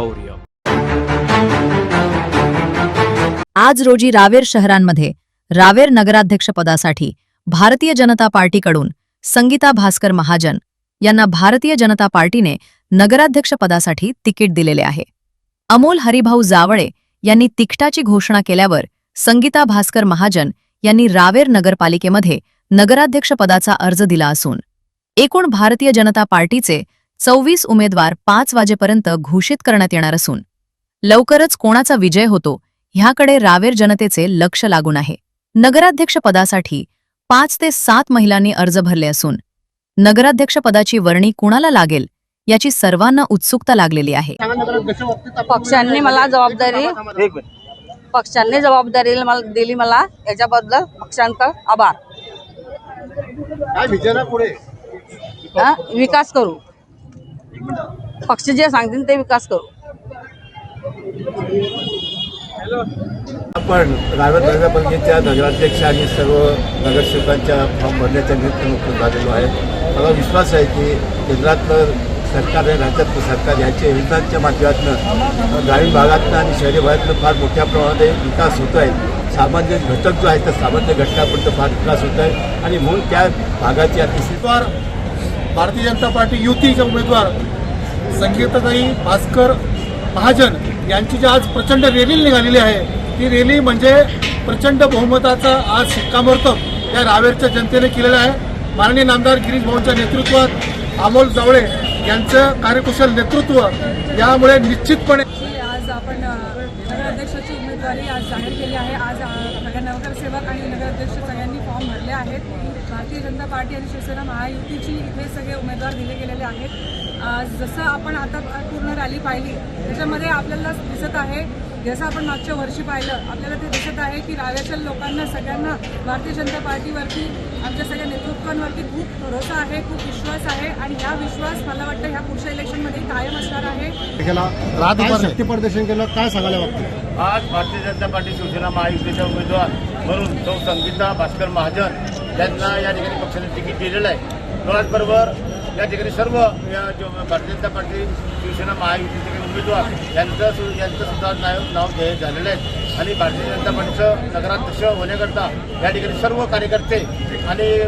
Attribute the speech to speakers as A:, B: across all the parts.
A: शौर्य। आज रोजी रावेर शहरांमध्ये रावेर नगराध्यक्ष पदासाठी भारतीय जनता पार्टीकडून संगीता भास्कर महाजन यांना भारतीय जनता पार्टीने नगराध्यक्ष पदासाठी तिकीट दिलेले आहे. अमोल हरिभाऊ जावळे यांनी तिकटाची घोषणा केल्यावर संगीता भास्कर महाजन यांनी रावेर नगरपालिकेमध्ये नगराध्यक्षपदाचा अर्ज दिला असून एकूण भारतीय जनता पार्टीचे चौवीस उमेदवार पाच वाजेपर्यंत घोषित करण्यात येणार असून लवकरच कोणाचा विजय होतो ह्याकडे रावेर जनतेचे लक्ष लागून आहे. नगराध्यक्षपदासाठी पाच ते सात महिलांनी अर्ज भरले असून नगराध्यक्षपदाची वर्णी कुणाला लागेल याची सर्वांना उत्सुकता लागलेली आहे.
B: पक्षांनी मला जबाबदारी पक्षांनी जबाबदारी मला दिली मला. याच्याबद्दल पक्षांचा आभार. विकास करू. पक्ष जे सांगतील ते विकास करू.
C: आपण रावेर नगरपालिकेच्या नगराध्यक्ष आणि सर्व नगरसेवकांच्या फॉर्म भरण्याच्या निमित्त झालेलो आहे. मला विश्वास आहे की केंद्रातलं सरकार आणि राज्यातलं सरकार याच्या योजनांच्या माध्यमातून ग्रामीण भागातनं आणि शहरी भागातनं फार मोठ्या प्रमाणात विकास होत आहे. सामान्य घटक जो आहे त्या सामान्य घटकापर्यंत फार विकास होत आहे. आणि म्हणून त्या भागाची अतिशय
D: भारतीय जनता पार्टी युतीचे उमेदवार संगीताताई भास्कर महाजन यांची जी आज प्रचंड रॅली निघालेली आहे ती रॅली म्हणजे प्रचंड बहुमताचा आज शिक्कामोर्तब या रावेरच्या जनतेने केलेला आहे. माननीय नामदार गिरीश भाऊंच्या नेतृत्वात अमोल जावळे यांचं कार्यकुशल नेतृत्व यामुळे निश्चितपणे
E: आज आपण नगराध्यक्षाची उमेदवारी आज जाहीर केली आहे. आज अ, सगळ्या नगरसेवक आणि नगराध्यक्ष सगळ्यांनी फॉर्म भरले आहेत. भारतीय जनता पार्टी आणि शिवसेना महायुतीची इथे सगळे उमेदवार दिले गेलेले आहेत. जसं आपण आता पूर्ण रॅली पाहिली त्याच्यामध्ये आपल्याला दिसत आहे जसं आपण मागच्या वर्षी पाहिलं आपल्याला ते दिसत आहे की राव्याच्या लोकांना सगळ्यांना भारतीय जनता पार्टीवरती आमच्या सगळ्या नेतृत्वांवरती खूप भरोसा आहे खूप विश्वास आहे आणि हा विश्वास मला वाटतं ह्या पुढच्या इलेक्शनमध्ये कायम असणार आहे.
C: प्रदर्शन केलं? काय सांगायला वाटतं?
F: आज भारतीय जनता पार्टी शिवसेना महायुतीच्या उमेदवार म्हणून सौ संगीता भास्कर महाजन यांना या ठिकाणी पक्षाने तिकीट दिलेलं आहे. त्याचबरोबर या ठिकाणी सर्व या जो भारतीय जनता पार्टी शिवसेना महायुतीचे उमेदवार. यांचं सु- यांचं सुद्धा नाव नाव जाहीर झालेलं आहे. आणि भारतीय जनता पार्टीचं नगराध्यक्ष होण्याकरता या ठिकाणी सर्व कार्यकर्ते आणि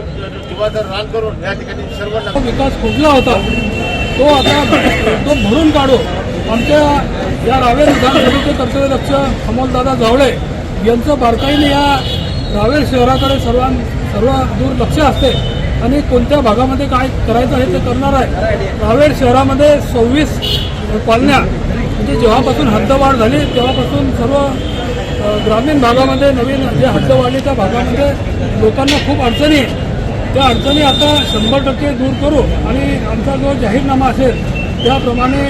F: जीवाचं रान करून या ठिकाणी सर्व
D: विकास खुजला होता? तो आता तो भरून काढू. आमच्या या रावेर विधानसभेचे कर्तव्यदक्ष अमोलदादा जावळे यांचं बारकाईने या रावेर शहराकडे सर्वां सर्व दूर लक्ष असते. आणि कोणत्या भागामध्ये काय करायचं आहे ते करणार आहे. रावेर शहरामध्ये सव्वीस पालण्या म्हणजे जेव्हापासून हद्दवाढ झाली तेव्हापासून सर्व ग्रामीण भागामध्ये नवीन म्हणजे जे हद्दवाढली त्या भागामध्ये लोकांना खूप अडचणी त्या अडचणी आता शंभर टक्के दूर करू आणि आमचा जो जाहीरनामा असेल त्याप्रमाणे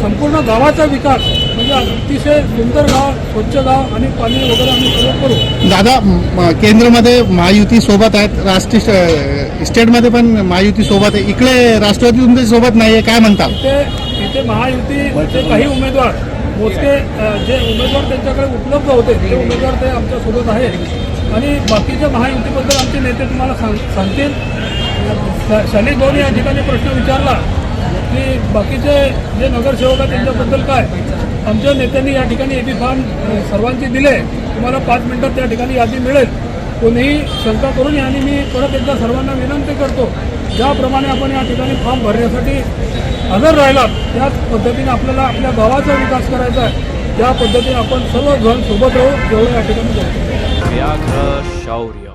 D: संपूर्ण गावाचा विकास म्हणजे अतिशय सुंदर गाव स्वच्छ गाव आणि पाणी वगैरे आम्ही करू.
G: दादा म- केंद्रामध्ये महायुती सोबत आहेत राष्ट्रीय स्टेटमध्ये पण महायुती सोबत आहे. इकडे राष्ट्रवादी तुमच्यासोबत नाहीये काय म्हणतात
D: इथे इथे महायुतीचे काही उमेदवार मोजके जे उमेदवार त्यांच्याकडे उपलब्ध होते ते उमेदवार ते आमच्यासोबत आहेत. आणि बाकीच्या महायुतीबद्दल आमचे नेते तुम्हाला सांग सांगतील. शनी दोन या ठिकाणी प्रश्न विचारला की बाकीचे जे नगरसेवक आहेत त्यांच्याबद्दल काय? आमच्या नेत्यांनी या ठिकाणी एबी फॉर्म सर्वांचे दिले. तुम्हाला पाच मिनिटात त्या ठिकाणी यादी मिळेल. कोणीही शंका करून या आणि मी परत एकदा सर्वांना विनंती करतो ज्याप्रमाणे आपण या ठिकाणी फॉर्म भरण्यासाठी हजर राहिलात त्याच पद्धतीने आपल्याला आपल्या गावाचा विकास करायचा आहे. त्या पद्धतीने आपण सर्व जण सोबत राहू एवढं या ठिकाणी करतो.
H: शौर्य.